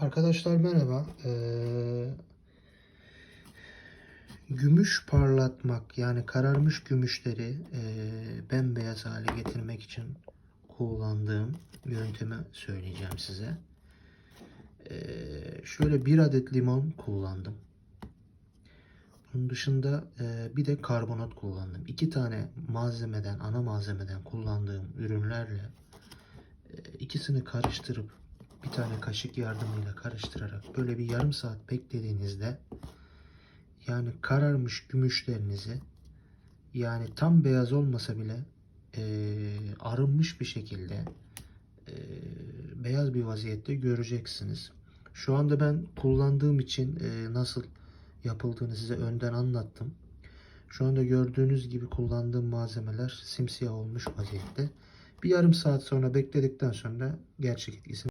Arkadaşlar merhaba. Ee, gümüş parlatmak yani kararmış gümüşleri e, bembeyaz hale getirmek için kullandığım yöntemi söyleyeceğim size. Ee, şöyle bir adet limon kullandım. Bunun dışında e, bir de karbonat kullandım. İki tane malzemeden, ana malzemeden kullandığım ürünlerle e, ikisini karıştırıp bir tane kaşık yardımıyla karıştırarak böyle bir yarım saat beklediğinizde yani kararmış gümüşlerinizi yani tam beyaz olmasa bile e, arınmış bir şekilde e, beyaz bir vaziyette göreceksiniz. Şu anda ben kullandığım için e, nasıl yapıldığını size önden anlattım. Şu anda gördüğünüz gibi kullandığım malzemeler simsiyah olmuş vaziyette. Bir yarım saat sonra bekledikten sonra gerçek etkisini